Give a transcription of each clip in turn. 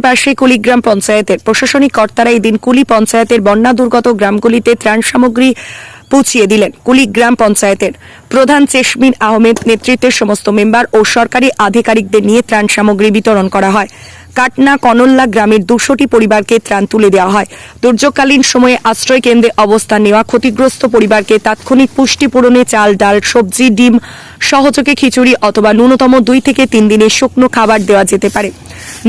পাশে কুলিগ্রাম পঞ্চায়েতের প্রশাসনিক কর্তারা এদিন কুলি পঞ্চায়েতের বন্যা দুর্গত গ্রামগুলিতে ত্রাণ সামগ্রী পৌঁছিয়ে দিলেন। কুলিগ্রাম পঞ্চায়েতের প্রধান চেশমিন আহমেদ নেতৃত্বের সমস্ত মেম্বার ও সরকারি আধিকারিকদের নিয়ে ত্রাণ সামগ্রী বিতরণ করা হয়। কাটনা কনল্লা গ্রামের দুশোটি পরিবারকে ত্রাণ তুলে দেওয়া হয়। দুর্যোগকালীন সময়ে আশ্রয় কেন্দ্রে অবস্থান নেওয়া ক্ষতিগ্রস্ত পরিবারকে তাৎক্ষণিক পুষ্টি পূরণে চাল, ডাল, সবজি, ডিম, সহযোগে খিচুড়ি অথবা ন্যূনতম দুই থেকে তিন দিনের শুকনো খাবার দেওয়া যেতে পারে।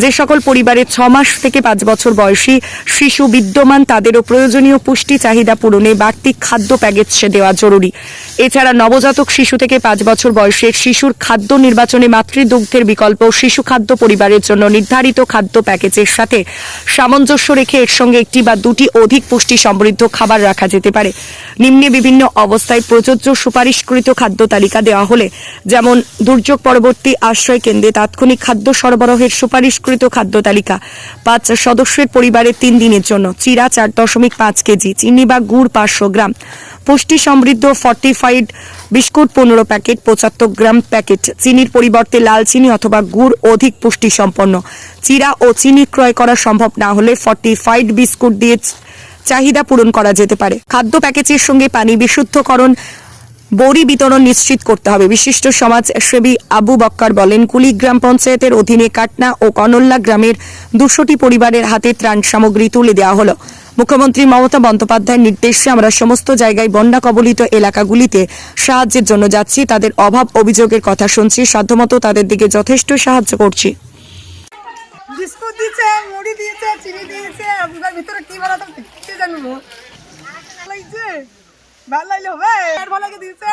যে সকল পরিবারের ছ মাস থেকে পাঁচ বছর বয়সী শিশু বিদ্যমান তাদেরও প্রয়োজনীয় পুষ্টি চাহিদা পূরণে বাড়তি খাদ্য প্যাকেজ দেওয়া জরুরি। এছাড়া নবজাতক শিশু থেকে পাঁচ বছর বয়সের শিশুর খাদ্য নির্বাচনে মাতৃদুগ্ধের বিকল্প শিশু খাদ্য পরিবারের জন্য নির্ধারিত খাদ্য প্যাকেজের সাথে সামঞ্জস্য রেখে এর সঙ্গে একটি বা দুটি অধিক পুষ্টি সমৃদ্ধ খাবার রাখা যেতে পারে। নিম্নে বিভিন্ন অবস্থায় প্রযোজ্য সুপারিশকৃত খাদ্য তালিকা দেওয়া হলে, যেমন দুর্যোগ পরবর্তী আশ্রয় কেন্দ্রে তাৎক্ষণিক খাদ্য সরবরাহের সুপারিশকৃত খাদ্য তালিকা। পাঁচ সদস্যের পরিবারের তিন দিনের জন্য। চিরা চার দশমিক পাঁচ কেজি। চিনি বা গুড় পাঁচশো গ্রাম। পুষ্টি সমৃদ্ধ ফর্টিফাইড বিস্কুট পনেরো প্যাকেট, পঁচাত্তর গ্রাম প্যাকেট। চিনির পরিবর্তে লাল চিনি অথবা গুড় অধিক পুষ্টি সম্পন্ন চিরা ও চিনি ক্রয় করা সম্ভব না হলে ফর্টিফাইড বিস্কুট দিয়ে চাহিদা পূরণ করা যেতে পারে। খাদ্য প্যাকেজের সঙ্গে পানি বিশুদ্ধকরণ বড়ি বিতরণ নিশ্চিত করতে হবে। বিশিষ্ট সমাজসেবী আবু বক্কর বলেন, কুলিগ্রাম পঞ্চায়েতের অধীনে কাটনা ও কনল্লা গ্রামের দুশোটি পরিবারের হাতে ত্রাণ সামগ্রী তুলে দেওয়া হলো। মুখ্যমন্ত্রী মমতা বন্দ্যোপাধ্যায়ের নির্দেশে আমরা সমস্ত জায়গায় বন্যা কবলিত এলাকাগুলিতে সাহায্যের জন্য যাচ্ছি। তাদের অভাব অভিযোগের কথা শুনছি। সাধ্যমতো তাদের দিকে যথেষ্ট সাহায্য করছি। ভালো লাগলে হবে আর ভালো লাগে দিয়েছে